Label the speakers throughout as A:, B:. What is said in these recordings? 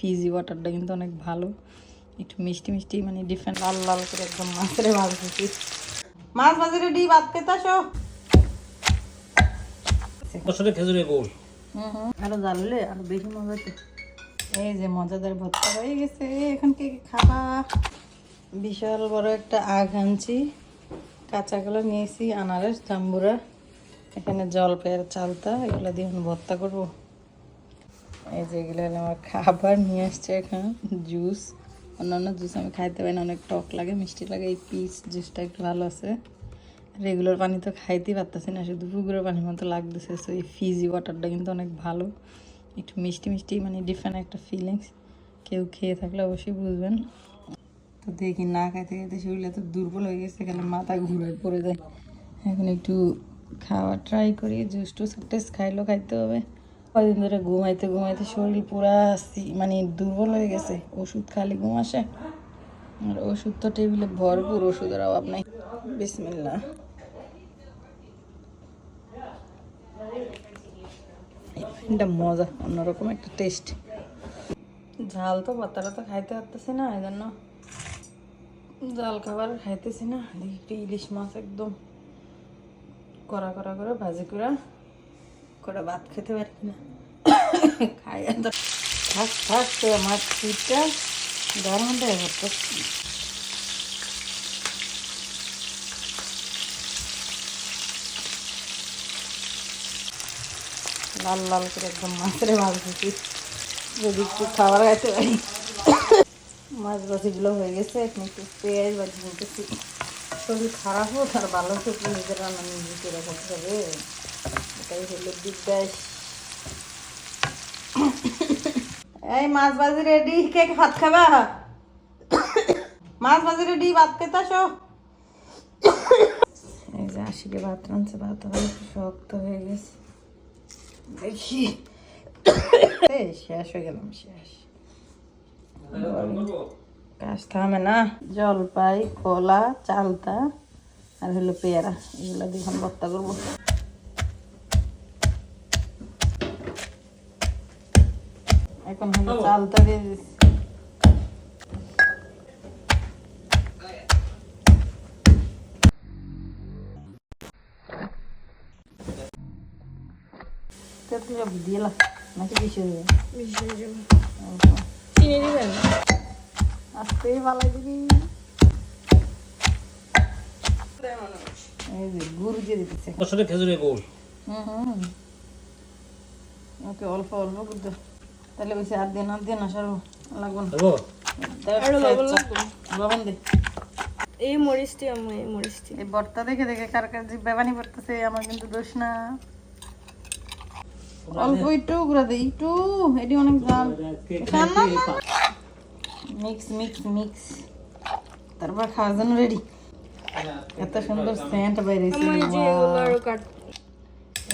A: Fiji ওয়াটারটা কিন্তু অনেক ভালো। একটু মিষ্টি মিষ্টি মানে ডিফারেন্ট লাল লাল করে একদম মাছের ভাজ দিচ্ছি মাছ ভাজি রেডি ভাত
B: খেজুরের গুড়।
A: হুম হুম। আরও জ্বাললে আরও বেশি মজা হতো। এই যে মজাদার ভর্তা হয়ে গেছে। এখন কে খাবা? বিশাল বড় একটা আগ আনছি। কাঁচাগুলো নিয়েছি আনারস জাম্বুরা এখানে জলপাইয়ের চালতা এগুলো দিয়ে এখন ভর্তা করব। এই যে এগুলো হলো আমার খাবার, নিয়ে আসছে এখন জুস অন্যান্য জুস আমি খাইতে পারি না, অনেক টক লাগে, মিষ্টি লাগে, এই পিস জুসটা একটু ভালো আছে। রেগুলার পানি তো খাইতেই পারতেছি না, শুধু পুকুরের পানির মতো লাগতেছে সো এই ফিজি ওয়াটারটা কিন্তু অনেক ভালো। একটু মিষ্টি মিষ্টি মানে ডিফারেন্ট একটা ফিলিংস কেউ খেয়ে থাকলে অবশ্যই বুঝবেন। তো দেখি না খাইতে খাইতে শরীরে তো দুর্বল হয়ে গেছে, খালি মাথা ঘুরে পড়ে যায়। এখন একটু খাওয়া ট্রাই করি জুস টুস টেস্ট খাইলেও খাইতে হবে। কদিন ধরে ঘুমাইতে ঘুমাইতে শরীর পুরা মানে দুর্বল হয়ে গেছে। ওষুধ খালি ঘুম আসে আর ওষুধ তো টেবিলে ভরপুর, ওষুধের অভাব নাই। বিসমিল্লা এটা মজা, অন্যরকম একটা টেস্ট। ঝাল তো পাতাটা তো খাইতে পারতেছি না এই জন্য জাল খাবার খাইতেছি না। দেখি ইলিশ মাছ একদম কড়া কড়া করে ভাজি করে করে ভাত খেতে পারি না খাই আমার লাল লাল করে একদম মাছের ভাজতেছি যদি একটু খাবার খাইতে পারি। মাছ ভাজিগুলো হয়ে গেছে, এখন একটু পেঁয়াজ ভাজি নিতেছি। শরীর খারাপ হোক আর ভালো হোক নিজের নিজে করে করতে হবে। এই মাছ ভাজি রেডি কে ভাত খাবা? মাছ ভাজি রেডি ভাত খেতে এই যে ভাত রাঁধছে, ভাত শক্ত হয়ে গেছে। দেখি। শেষ হয়ে গেলাম, শেষ। কাজ থামে না। জলপাই, কলা, চালতা, আর হলো পেয়ারা। এগুলো দিয়ে ভর্তা করব। এখন হলো চালতা দিয়ে দিচ্ছি সব দিলাম নাকি বেশি হয়ে
C: চিনি দিবেন
A: আসতেই ভালো দিবি এই যে গুড় দিয়ে দিতেছে
B: খেজুরের গুড়
A: হুম হুম ওকে অল্প অল্প দাও তাহলে বেশি আর দিয়ে না দিয়ে না সারবো লাগবো না।
C: লবণ
A: দে
C: এই মরিচটি আমি এই মরিচটি।
A: এই বর্তা দেখে দেখে কার কার পানি পড়তেছে আমার কিন্তু দোষ না। অল্প একটু দে একটু। এটি অনেক জাল মিক্স মিক্স মিক্স। তারপর খাওয়ার জন্য রেডি এত সুন্দর
C: যে আরও কাট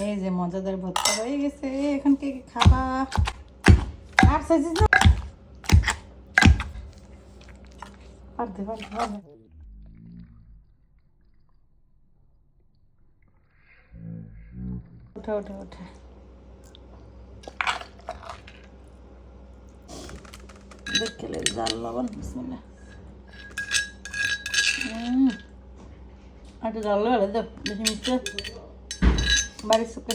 A: এই যে মজাদার ভর্তা হয়ে গেছে। এখন কে কে খাবা? আর চাইছিস না পারতে পারতে পারতে ওঠা ওঠা ওঠা দেখলে জাল লবণ বিসমিল্লাহ হুম একটু জাল লাগে দাও বেশি মিষ্টি বাড়ির সুখে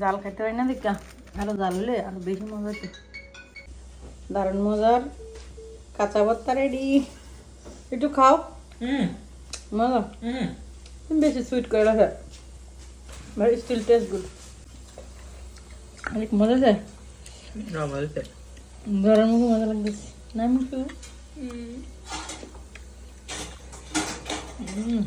A: জাল খাইতে পারি না দেখা আরও জাল হলে আরও বেশি মজা হতো দারুণ মজার কাঁচা ভর্তা রেডি একটু খাও
B: হুম
A: মজা
B: হুম
A: বেশি সুইট করে রাখে বাট স্টিল টেস্ট গুড অনেক মজা আছে
B: না ভালো
A: ধরার মুখে মজা লাগতেছে না মুখে হুম